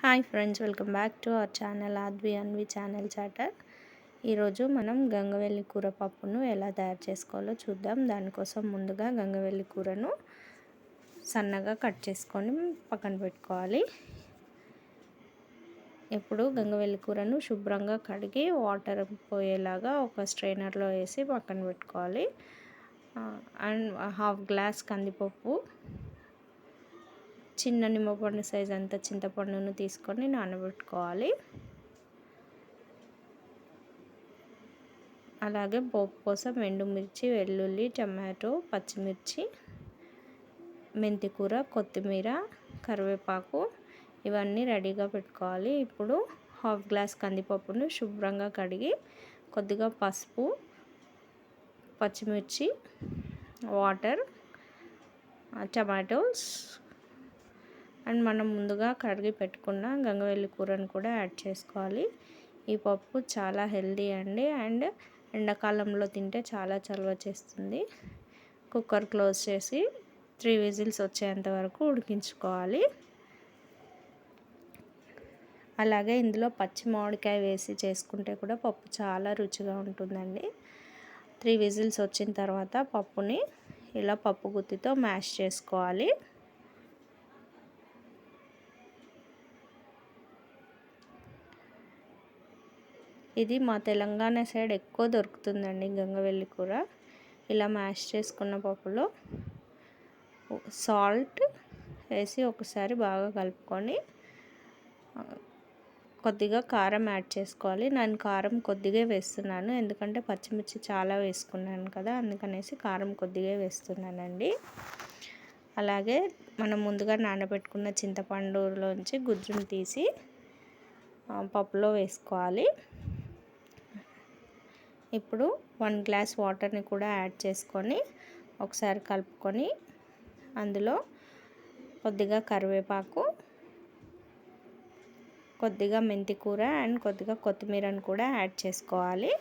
Hi friends welcome back to our channel Advi Anvi channel chatter. ఈరోజు మనం గంగవెల్లి కూర పప్పును ఎలా తయారు చేసుకోవాలో చూద్దాం. దానికోసం ముందుగా గంగవెల్లి కూరను సన్నగా కట్ చేసుకొని పక్కన పెట్టుకోవాలి. ఇప్పుడు గంగవెల్లి కూరను శుభ్రంగా కడిగి వాటర్ పోయేలాగా ఒక స్ట్రైనర్లో వేసి పక్కన పెట్టుకోవాలి. అండ్ హాఫ్ గ్లాస్ కందిపప్పు చిన్న నిమ్మపండు సైజ్ అంత చింతపండును తీసుకొని నానబెట్టుకోవాలి. అలాగే పోపు కోసం ఎండుమిర్చి వెల్లుల్లి టమాటో పచ్చిమిర్చి మెంతికూర కొత్తిమీర కరివేపాకు ఇవన్నీ రెడీగా పెట్టుకోవాలి. ఇప్పుడు హాఫ్ గ్లాస్ కందిపప్పును శుభ్రంగా కడిగి కొద్దిగా పసుపు పచ్చిమిర్చి వాటర్ టమాటోస్ అండ్ మనం ముందుగా కడిగి పెట్టుకున్న గంగవెల్లి కూరను కూడా యాడ్ చేసుకోవాలి. ఈ పప్పు చాలా హెల్దీ అండి. అండ్ ఎండాకాలంలో తింటే చాలా చలవ చేస్తుంది. కుక్కర్ క్లోజ్ చేసి త్రీ విజిల్స్ వచ్చేంత వరకు ఉడికించుకోవాలి. అలాగే ఇందులో పచ్చి మామిడికాయ వేసి చేసుకుంటే కూడా పప్పు చాలా రుచిగా ఉంటుందండి. త్రీ విజిల్స్ వచ్చిన తర్వాత పప్పుని ఇలా పప్పు గుత్తితో మ్యాష్ చేసుకోవాలి. ఇది మా తెలంగాణ సైడ్ ఎక్కువ దొరుకుతుందండి గంగవెల్లి కూర. ఇలా మ్యాష్ చేసుకున్న పప్పులో సాల్ట్ వేసి ఒకసారి బాగా కలుపుకొని కొద్దిగా కారం యాడ్ చేసుకోవాలి. నేను కారం కొద్దిగా వేస్తున్నాను ఎందుకంటే పచ్చిమిర్చి చాలా వేసుకున్నాను కదా అందుకనేసి కారం కొద్దిగా వేస్తున్నానండి. అలాగే మనం ముందుగా నానబెట్టుకున్న చింతపండులోంచి గుజ్జును తీసి పప్పులో వేసుకోవాలి. ఇప్పుడు వన్ గ్లాస్ వాటర్ని కూడా యాడ్ చేసుకొని ఒకసారి కలుపుకొని అందులో కొద్దిగా కరివేపాకు కొద్దిగా మెంతి కూర అండ్ కొద్దిగా కొత్తిమీరను కూడా యాడ్ చేసుకోవాలి.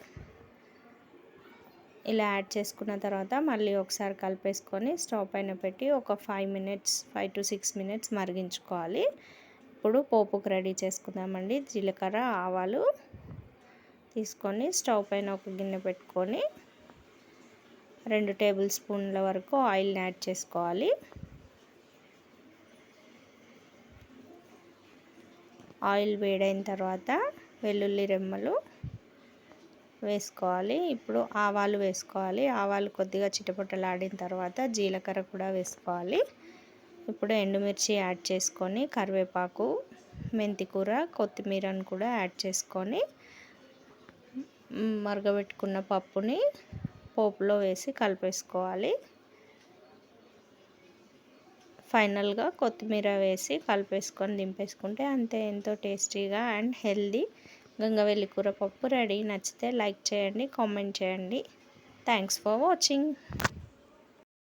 ఇలా యాడ్ చేసుకున్న తర్వాత మళ్ళీ ఒకసారి కలిపేసుకొని స్టవ్ పైన పెట్టి ఒక five minutes five to six minutes మరిగించుకోవాలి. ఇప్పుడు పోపుకు రెడీ చేసుకుందామండి. జీలకర్ర ఆవాలు తీసుకొని స్టవ్ పైన ఒక గిన్నె పెట్టుకొని రెండు టేబుల్ స్పూన్ల వరకు ఆయిల్ని యాడ్ చేసుకోవాలి. ఆయిల్ వేడైన తర్వాత వెల్లుల్లి రెమ్మలు వేసుకోవాలి. ఇప్పుడు ఆవాలు వేసుకోవాలి. ఆవాలు కొద్దిగా చిటపటలాడిన తర్వాత జీలకర్ర కూడా వేసుకోవాలి. ఇప్పుడు ఎండుమిర్చి యాడ్ చేసుకొని కరివేపాకు మెంతికూర కొత్తిమీరను కూడా యాడ్ చేసుకొని మరగబెట్టుకున్న పప్పుని పోపులో వేసి కలిపేసుకోవాలి. ఫైనల్గా కొత్తిమీర వేసి కలిపేసుకొని దింపేసుకుంటే అంతే. ఎంతో టేస్టీగా అండ్ హెల్దీ గంగవెల్లి కూర పప్పు రెడీ. నచ్చితే లైక్ చేయండి కామెంట్ చేయండి. Thanks for watching.